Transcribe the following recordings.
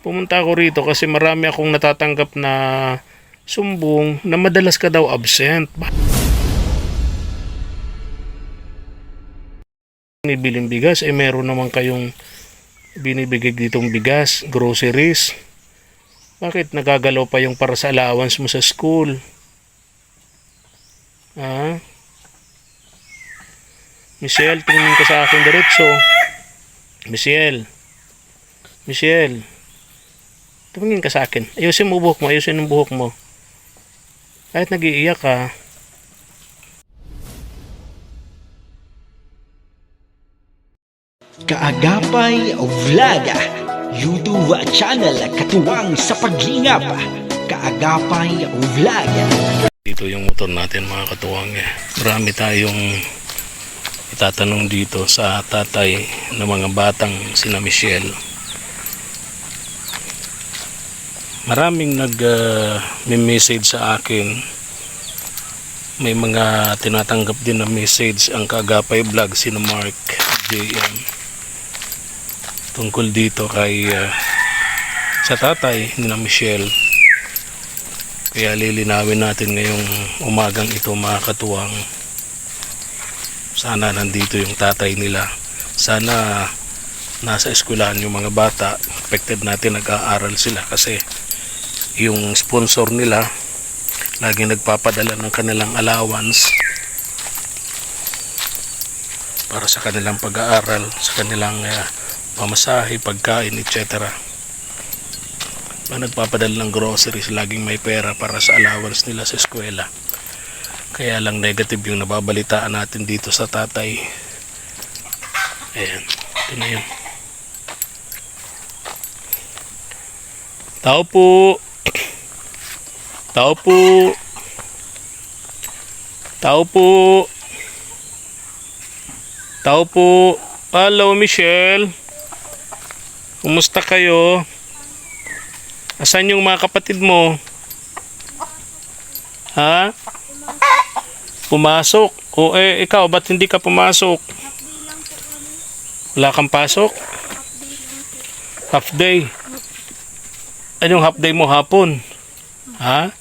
Pumunta ako rito kasi marami akong natatanggap na sumbong na madalas ka daw absent. Binibiling bigas, eh meron naman kayong binibigay ditong bigas, groceries. Bakit nagagalaw pa yung para sa allowance mo sa school? Ha? Michelle, tingin ka sa akin diretso. Michelle. Michelle. Tumingin ka sa akin. Ayusin mo buhok mo. Ayusin ang buhok mo. Kahit nag-iiyak ka. Kaagapay Vlog YouTube channel katuwang sa paglingap Kaagapay Vlog Dito yung motor natin mga katuwang. eh. Marami tayong itatanong dito sa tatay ng mga batang sina Michelle. Maraming nag uh, may message sa akin. May mga tinatanggap din na message ang Kaagapay Vlog sina Mark JM tungkol dito kay uh, sa tatay ni na Michelle kaya lilinawin natin ngayong umagang ito mga katuwang. Sana nandito yung tatay nila. Sana nasa eskwelahan yung mga bata. Expected natin nag-aaral sila kasi yung sponsor nila laging nagpapadala ng kanilang allowance para sa kanilang pag-aaral, sa kanilang uh, pamasahe, pagkain, etc na nagpapadala ng groceries laging may pera para sa allowance nila sa eskwela. Kaya lang negative yung nababalitaan natin dito sa tatay. Ayan ito na yun. Tao po tao po tao po tao po hello Michelle kumusta kayo Asan yung mga kapatid mo? Ha? Pumasok? O eh, ikaw, ba't hindi ka pumasok? Wala kang pasok? Half day. Anong half day mo hapon? Ha?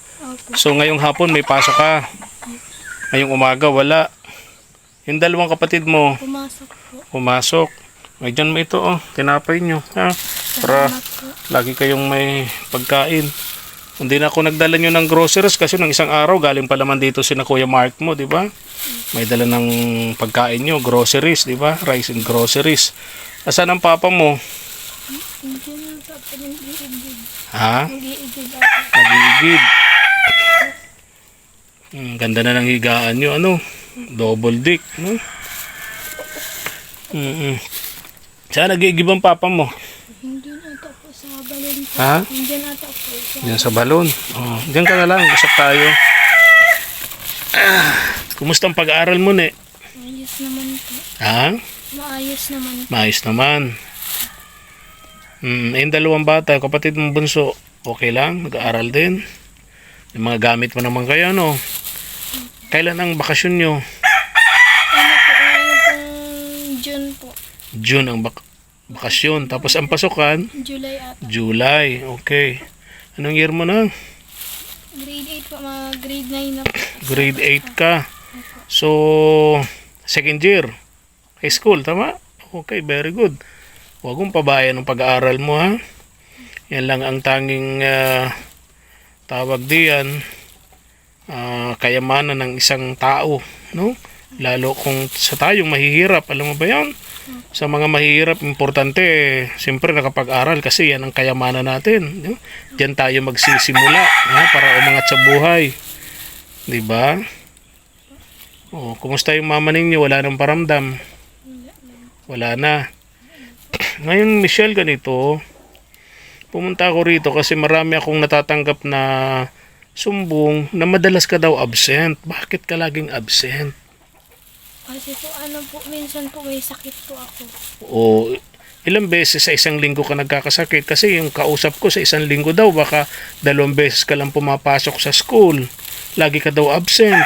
So ngayong hapon may pasok ka. Ngayong umaga wala. Yung dalawang kapatid mo, Pumasok po. pumasok. May dyan mo ito oh, tinapay nyo. Ha? Para lagi kayong may pagkain. Hindi na ako nagdala nyo ng groceries kasi nung isang araw galing pa naman dito si na Kuya Mark mo, di ba? May dala ng pagkain nyo, groceries, di ba? Rice and groceries. Asan ang papa mo? Ha? Nag-iigid Nagigid. Hmm, ganda na ng higaan nyo, ano? Double dick, no? Mm-mm. Saan nagigib ang papa mo? Hindi na po sa balon po. Ha? Hindi na po sa... Diyan sa balon. Oh, diyan ka na lang, usap tayo. Ah, kumusta ang pag-aaral mo, ne? Maayos naman po. Ha? Maayos naman po. Maayos naman. Hmm, yung dalawang bata, kapatid mong bunso, okay lang? Nag-aaral din? Yung mga gamit mo naman kayo, no? Kailan ang bakasyon nyo? Ano po, ano pong June po. June ang bak- bakasyon. Tapos ang pasukan, July at July. Okay. Anong year mo na? grade 8 po. Mga grade 9 na po. Grade 8 ka. So, second year. High school, tama? Okay, very good. Huwag mong pabayan ng pag-aaral mo, ha? Yan lang ang tanging ah, tawag diyan ah, kayamanan ng isang tao, no? Lalo kung sa tayong mahihirap, alam mo ba yan? Sa mga mahihirap, importante, eh, siyempre nakapag-aral kasi yan ang kayamanan natin. No? Diyan tayo magsisimula ha? para umangat sa buhay. Di ba? Oh, kumusta yung mama ninyo? Wala nang paramdam. Wala na. Ngayon, Michelle, ganito. Pumunta ako rito kasi marami akong natatanggap na sumbong na madalas ka daw absent. Bakit ka laging absent? Kasi po ano po, minsan po may sakit po ako. O ilang beses sa isang linggo ka nagkakasakit kasi yung kausap ko sa isang linggo daw baka dalawang beses ka lang pumapasok sa school lagi ka daw absent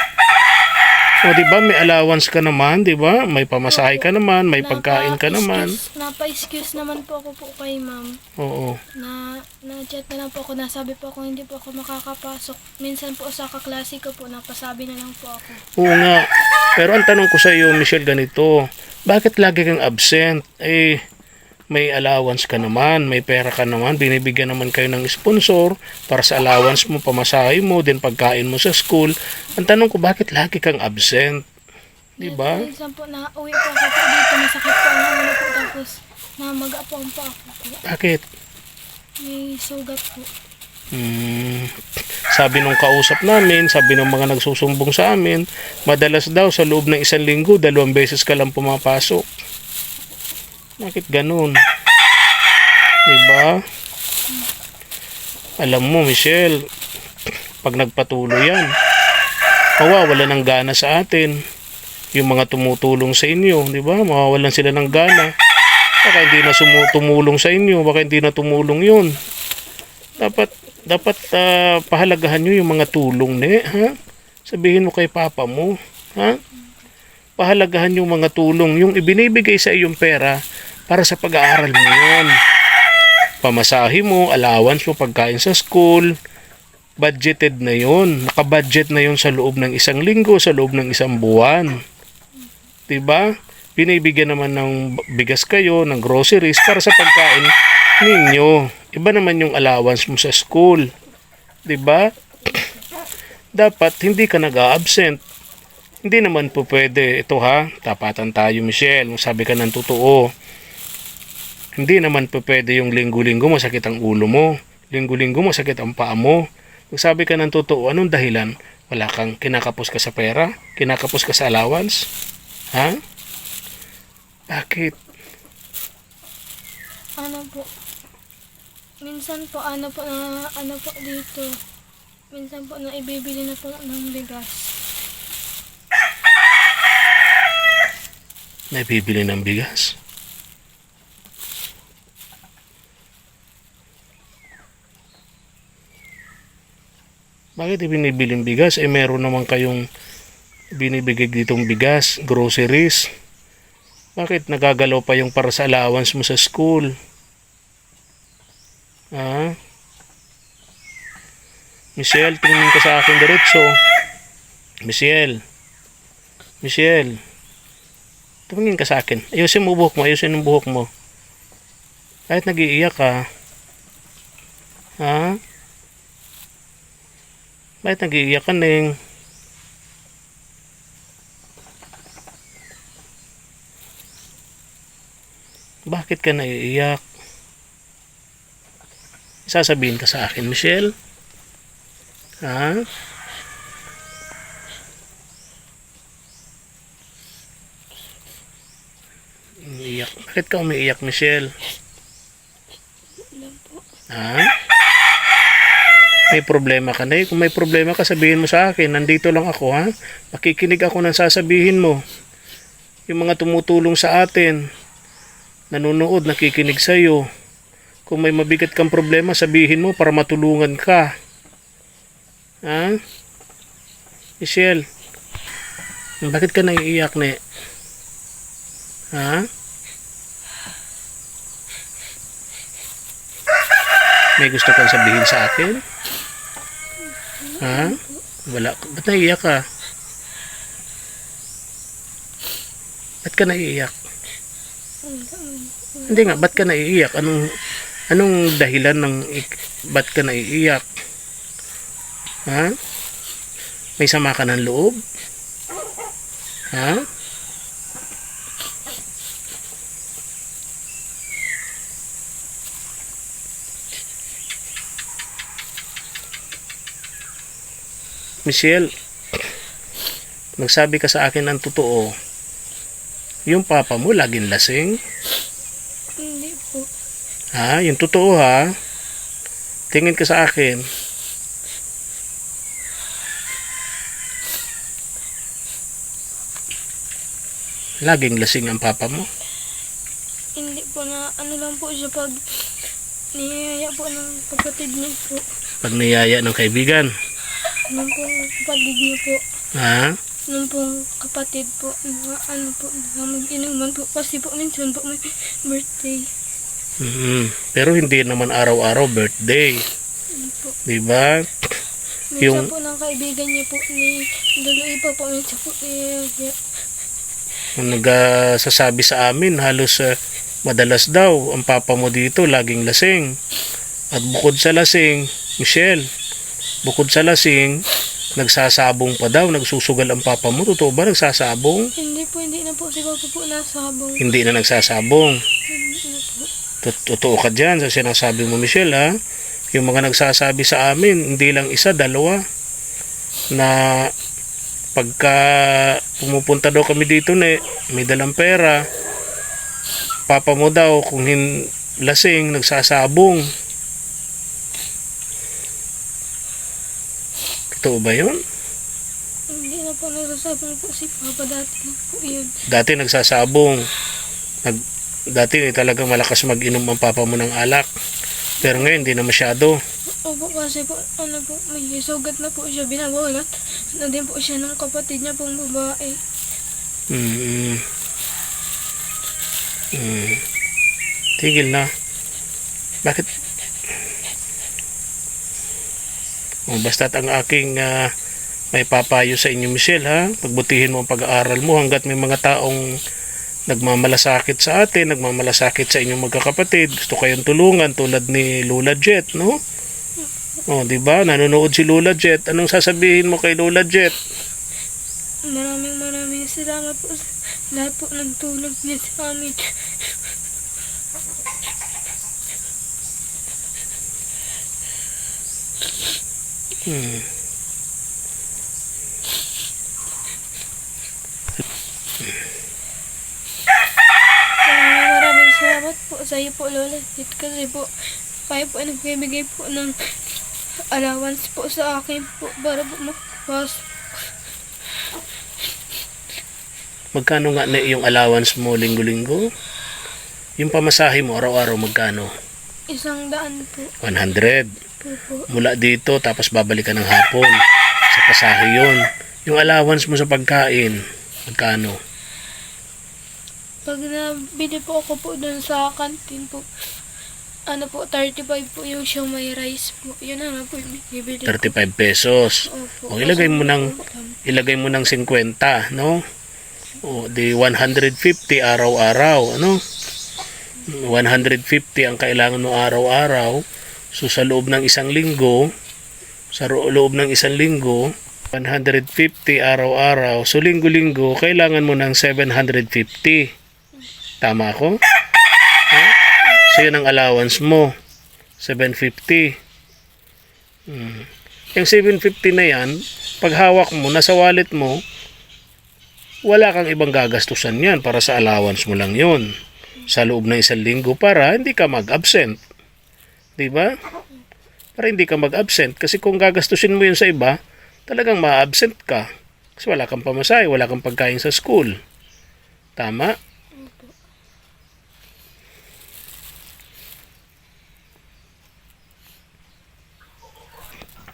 O, di ba, may allowance ka naman, di ba? May pamasahe ka naman, may pagkain ka naman. Napa-excuse- naman po ako po kay ma'am. Oo. Na, na-chat na lang po ako. Nasabi po ako hindi po ako makakapasok. Minsan po sa kaklase ko po, napasabi na lang po ako. Oo nga. Pero ang tanong ko sa iyo, Michelle, ganito. Bakit lagi kang absent? Eh, may allowance ka naman, may pera ka naman, binibigyan naman kayo ng sponsor para sa allowance mo, pamasahe mo, din pagkain mo sa school. Ang tanong ko, bakit lagi kang absent? Di ba? Minsan po na uwi po ako po dito. Masakit po ang ulo po. Tapos namagapang po ako. Bakit? May sugat po. Hmm, sabi nung kausap namin, sabi ng mga nagsusumbong sa amin, madalas daw sa loob ng isang linggo, dalawang beses ka lang pumapasok. Bakit ganun? Diba? Alam mo, Michelle, pag nagpatuloy yan, mawawala ng gana sa atin. Yung mga tumutulong sa inyo, di ba? Mawawalan sila ng gana. Baka hindi na sumu- tumulong sa inyo, baka hindi na tumulong yun dapat dapat ah, pahalagahan nyo yung mga tulong ni ha sabihin mo kay papa mo ha pahalagahan yung mga tulong yung ibinibigay sa iyong pera para sa pag-aaral mo yun. Pamasahe mo allowance mo pagkain sa school budgeted na yun. Nakabudget na yun sa loob ng isang linggo sa loob ng isang buwan. Ba binibigyan naman ng bigas kayo ng groceries para sa pagkain ninyo. Iba naman yung allowance mo sa school. Ba dapat hindi ka nag-absent hindi naman po pwede. Ito ha? Tapatan tayo Michelle kung sabi ka ng totoo. Hindi naman po pwede yung linggo-linggo masakit ang ulo mo. Linggo-linggo masakit ang paa mo. Kung sabi ka ng totoo anong dahilan? Wala kang kinakapos ka sa pera? Kinakapos ka sa allowance? Ha? Bakit? Ano po? Minsan po, ano po na, ano po dito. Minsan po na ibibili na po ng bigas. Nabibili ng bigas Bakit ibinibiling bigas? Eh meron naman kayong binibigay ditong bigas, groceries. Bakit nagagalaw pa yung para sa allowance mo sa school? Ha? Michelle, tingin ka sa akin diretso. Michelle. Michelle. Tumingin ka sa akin. Ayusin mo buhok mo. Ayusin yung buhok mo. Kahit nag-iiyak ka. Ha? Bakit nag-iiyak ka, Neng? Bakit ka naiiyak? Sasabihin ka sa akin, Michelle? Ha? Umiiyak. Bakit ka umiiyak, Michelle? Ha? May problema ka na eh. Kung may problema ka, sabihin mo sa akin. Nandito lang ako, ha? Makikinig ako ng sasabihin mo. Yung mga tumutulong sa atin, nanonood, nakikinig sa'yo. Kung may mabigat kang problema, sabihin mo para matulungan ka. Ha? Michelle, bakit ka naiiyak, ne? Ha? May gusto kang sabihin sa akin? Ha? Wala. Ba't naiiyak ka? Ba't ka naiiyak? Hindi nga, ba't ka naiiyak? Anong, anong dahilan ng ba't ka naiiyak? Ha? May sama ka ng loob? Ha? Michelle, nagsabi ka sa akin ng totoo, yung papa mo laging lasing. Hindi po. Ha? Yung totoo ha? Tingin ka sa akin. Laging lasing ang papa mo. Hindi po na, ano lang po siya pag niyaya po ng kapatid niya po. Pag niyaya ng kaibigan. Ano po ang kapatid niya po. Ha? nung pong kapatid po, na ano po, na mag-inuman po. Kasi po minsan po may birthday. Mm, pero hindi naman araw-araw birthday. Ano po. Di ba? Minsan Yung- po ng kaibigan niya po ni Daloy pa po, minsan po ni Ang nagsasabi sa amin, halos ah, madalas daw, ang papa mo dito laging lasing. At bukod sa lasing, Michelle, bukod sa lasing, nagsasabong pa daw, nagsusugal ang papa mo. Totoo ba nagsasabong? Hindi po, hindi na po si Papa po nasabong. Hindi na nagsasabong. Hindi na po. Tot- Totoo ka dyan sa sinasabi mo, Michelle, ha? Yung mga nagsasabi sa amin, hindi lang isa, dalawa, na pagka pumupunta daw kami dito na may dalang pera, papa mo daw kung hin lasing, nagsasabong. Totoo ba yun? Hindi na po nasasabong po si Papa dati na po yun. Dati nagsasabong. Nag, dati talagang malakas mag-inom ang papa mo ng alak. Pero ngayon, hindi na masyado. Opo, kasi po, ano po, may sugat na po siya, binawalat na din po siya ng kapatid niya pong babae. Mm. Mm. Tigil na. Bakit? Oh, basta't ang aking ah, may papayo sa inyo, Michelle, ha? Pagbutihin mo ang pag-aaral mo hanggat may mga taong nagmamalasakit sa atin, nagmamalasakit sa inyong magkakapatid. Gusto kayong tulungan tulad ni Lola Jet, no? Oh, 'di ba? Nanonood si Lola Jet. Anong sasabihin mo kay Lola Jet? Maraming maraming salamat po sa lahat po ng tulog niya sa amin. Hmm. Maraming maraming salamat po sa iyo po, Lola. Hit kasi po, kayo po ay nagbibigay po ng allowance po sa akin po para po makapasok. Magkano nga na yung allowance mo linggo-linggo? Yung pamasahe mo araw-araw magkano? Isang daan po. 100. Mula dito tapos babalik ka ng hapon. Sa pasahe yun. Yung allowance mo sa pagkain, magkano? Pag nabili po ako po dun sa kantin po, ano po, 35 po yung siomay rice po. Yun na po yung bibili ko. 35 pesos. Opo. O ilagay mo ng ilagay mo ng 50, no? O di 150 araw-araw, ano? 150 ang kailangan mo araw-araw. So sa loob ng isang linggo, sa loob ng isang linggo, 150 araw-araw. So linggo-linggo, kailangan mo ng 750. Tama ako? Ha? So yun ang allowance mo. 750. Hmm. Yung 750 na yan, pag hawak mo, nasa wallet mo, wala kang ibang gagastusan yan para sa allowance mo lang yon sa loob ng isang linggo para hindi ka mag-absent. Di ba? Para hindi ka mag-absent. Kasi kung gagastusin mo yun sa iba, talagang ma-absent ka. Kasi wala kang pamasahe, wala kang pagkain sa school. Tama?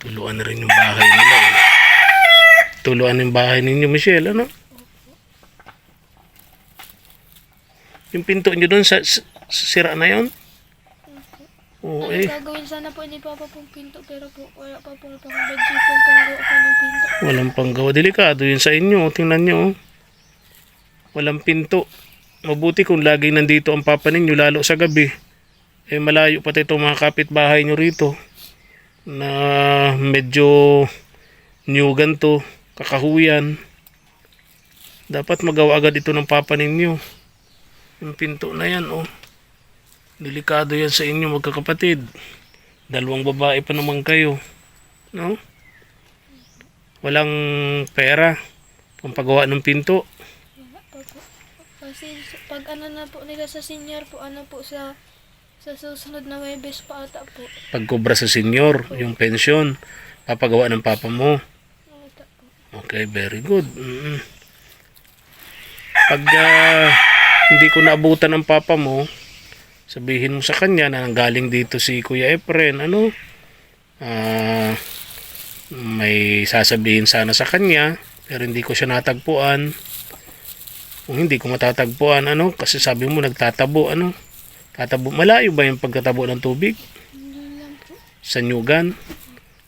Tuluan na rin yung bahay nila. eh. Tuluan yung bahay ninyo, Michelle, ano? Yung pinto nyo doon, sa, sira na yun? Oo, eh. gagawin sana po ni Papa pong pinto pero po wala pa pong pang budget pong panggawa po ng pinto. Walang panggawa. Delikado yun sa inyo. Tingnan nyo. oh. Walang pinto. Mabuti kung lagi nandito ang papa ninyo, lalo sa gabi. Eh, malayo pati itong mga kapitbahay nyo rito. Na medyo nyugan to, kakahuyan. Dapat magawa agad ito ng papa ninyo. Yung pinto na yan, oh. Delikado yan sa inyo, magkakapatid. Dalawang babae pa naman kayo. No? walang pera pang paggawa ng pinto. Kasi pag ano na po nila sa senior po, ano po sa sa susunod na Webes pa ata po. Pagkobra sa senior, yung pensyon, papagawa ng papa mo. Okay, very good. Mm. Pag ah, hindi ko naabutan ng papa mo, sabihin mo sa kanya na galing dito si Kuya Efren, ano, ah, may sasabihin sana sa kanya, Pero hindi ko siya natagpuan. Kung hindi ko matatagpuan, ano, kasi sabi mo nagtatabo, ano, tatabo, malayo ba yung pagkatabo ng tubig? Sa nyugan?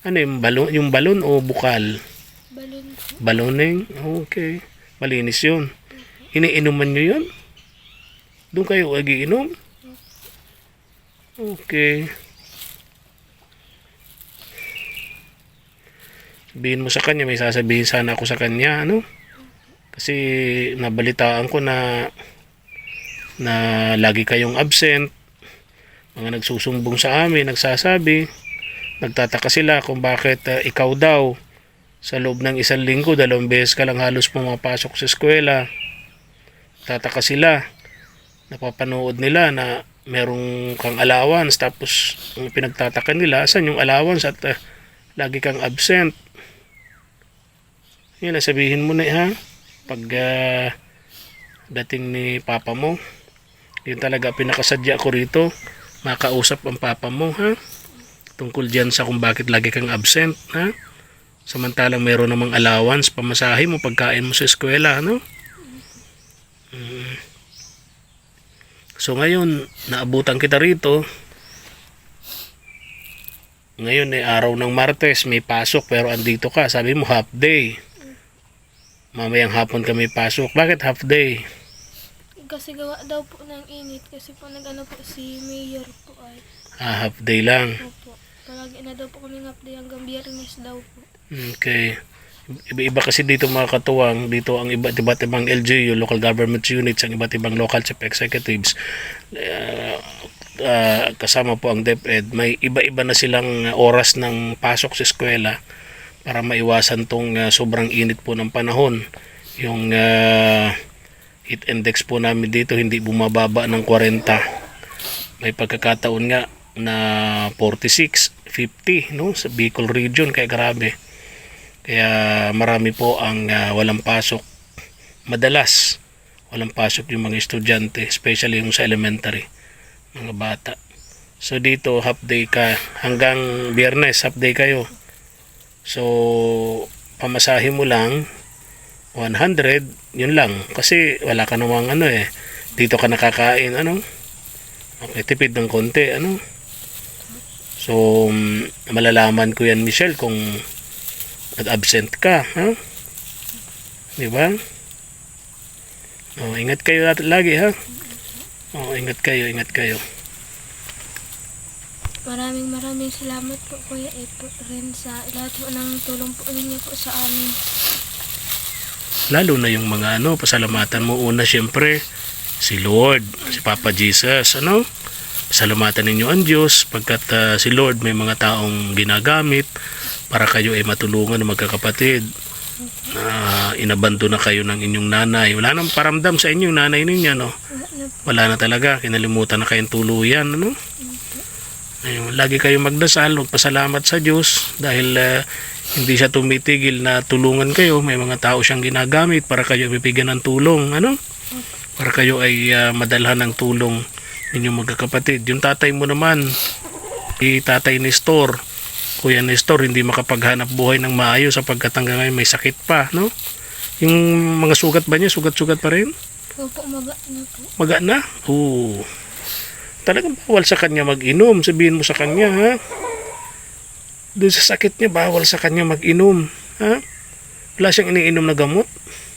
Ano yung balon, yung balon o bukal? Balon po. Baloning? Okay. Malinis yun. Iniinuman nyo yun? Doon kayo nagiinom? Okay. Sabihin mo sa kanya, may sasabihin sana ako sa kanya, ano? Kasi nabalitaan ko na na lagi kayong absent. Mga nagsusumbong sa amin, nagsasabi. Nagtataka sila kung bakit ah, ikaw daw sa loob ng isang linggo, dalawang beses ka lang halos pumapasok sa eskwela. Tataka sila. Napapanood nila na merong kang allowance tapos ang pinagtataka nila, asan yung allowance at ah, lagi kang absent. Yan, sabihin mo na ha. Pag ah, dating ni papa mo, yun talaga pinakasadya ko rito. Makausap ang papa mo ha. Tungkol dyan sa kung bakit lagi kang absent ha. Samantalang meron namang allowance, pamasahe mo, pagkain mo sa eskwela, ano? Mm. So ngayon, naabutan kita rito. Ngayon ay araw ng Martes, may pasok pero andito ka. Sabi mo half day. Mamayang hapon kami pasok. Bakit half day? Kasi gawa daw po ng init. Kasi po nag-ano po si Mayor po ay. Ah, half day lang. Opo. Palagi na daw po kami update hanggang biyernes daw po. Okay. Iba-iba kasi dito mga katuwang, dito ang iba't iba't ibang LGU, local government units, ang iba't ibang local chief executives, uh, uh, kasama po ang DepEd, may iba-iba na silang oras ng pasok sa eskwela para maiwasan tong uh, sobrang init po ng panahon. Yung uh, heat index po namin dito hindi bumababa ng 40. May pagkakataon nga na 46, 50 no sa Bicol region kaya grabe. Kaya marami po ang ah, walang pasok. Madalas walang pasok yung mga estudyante, especially yung sa elementary, mga bata. So dito half day ka hanggang biyernes half day kayo. So pamasahe mo lang 100, yun lang. Kasi wala ka namang ano eh. Dito ka nakakain, ano? Okay, tipid ng konti, ano? So, malalaman ko yan, Michelle, kung nag-absent ka, ha? Di ba? Oh, ingat kayo lagi, ha? Oh, ingat kayo, ingat kayo. Maraming maraming salamat po Kuya Epo rin sa lahat po ng tulong po ninyo po sa amin. Lalo na yung mga ano, pasalamatan mo una syempre si Lord, si Papa Jesus, ano? Pasalamatan ninyo ang Diyos pagkat ah, si Lord may mga taong ginagamit para kayo ay matulungan ng magkakapatid. Na inabando na kayo ng inyong nanay. Wala nang paramdam sa inyo yung nanay ninyo, no? Wala na talaga. Kinalimutan na kayong tuluyan, ano? Ayun, lagi kayong magdasal, magpasalamat sa Diyos dahil ah, hindi siya tumitigil na tulungan kayo. May mga tao siyang ginagamit para kayo bibigyan ng tulong, ano? Para kayo ay ah, madalhan ng tulong ninyong magkakapatid. Yung tatay mo naman, si tatay Nestor, Kuya Nestor, hindi makapaghanap buhay ng maayos sapagkat hanggang ngayon may sakit pa, no? Yung mga sugat ba niya, sugat-sugat pa rin? Opo, maga na po. Maga na? Oo. Talagang bawal sa kanya mag-inom. Sabihin mo sa kanya, ha? Doon sa sakit niya, bawal sa kanya mag-inom. Ha? Wala siyang iniinom na gamot.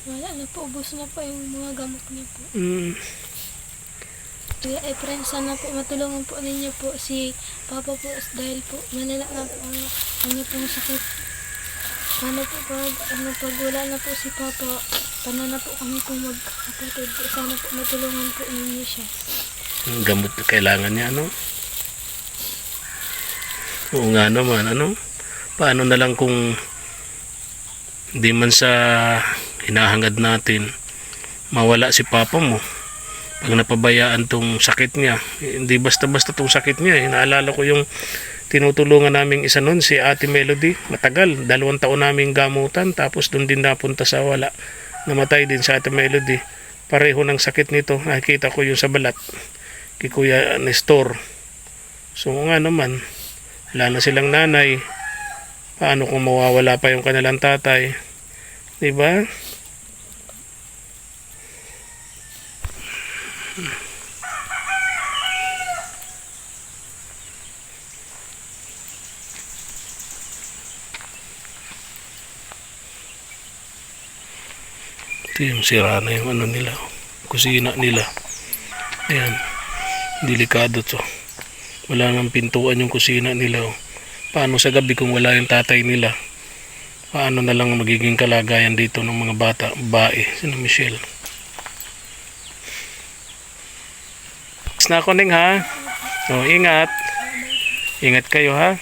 Wala na po, ubos na po yung mga gamot niya po. Mm. Kuya Efren, sana po matulungan po ninyo po si Papa po dahil po malala na po ang ano pong sakit. Sana po pag, ano, pag wala na po si Papa, paano na po kami po magkakapatid. Sana po matulungan po ninyo siya. Ang gamot na kailangan niya, ano? Oo nga naman, ano? Paano na lang kung hindi man sa hinahangad natin mawala si papa mo pag napabayaan tong sakit niya hindi basta-basta tong sakit niya eh. naalala ko yung tinutulungan naming isa nun si Ate Melody. Matagal dalawang taon naming gamutan tapos doon din napunta sa wala. Namatay din sa Ate Melody. Pareho ng sakit nito nakikita ko yung sa balat kay Kuya Nestor. So nga naman wala na silang nanay. Paano kung mawawala pa yung kanilang tatay? Di Ito yung sira na yung ano nila. Kusina nila. Ayan. Delikado to. Wala nang pintuan yung kusina nila. oh. Paano sa gabi kung wala yung tatay nila? Paano na lang magiging kalagayan dito ng mga bata, bae, sino Michelle? Na ako, Ning, ha? O, ingat. Ingat kayo, ha?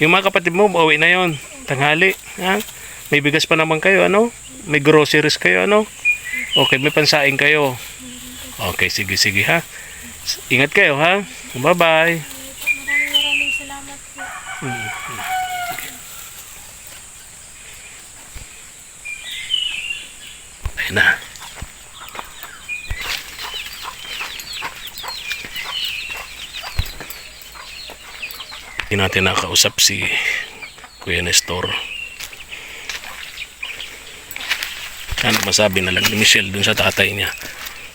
Yung mga kapatid mo, pauwi na yon Tanghali, ha? May bigas pa naman kayo, ano? May groceries kayo, ano? Okay, may pansaing kayo. Okay, sige, sige, ha? Ingat kayo, ha? Bye-bye. Maraming maraming salamat po. Ayun na. Hindi natin nakausap si Kuya Nestor. Ano masabi na lang ni Michelle dun sa tatay niya.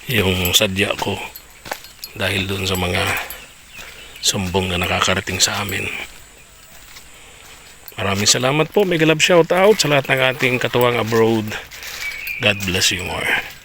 Yung sadya ko. Dahil dun sa mga sumbong na nakakarating sa amin. Maraming salamat po. Mega love shout out sa lahat ng ating katuwang abroad. God bless you more.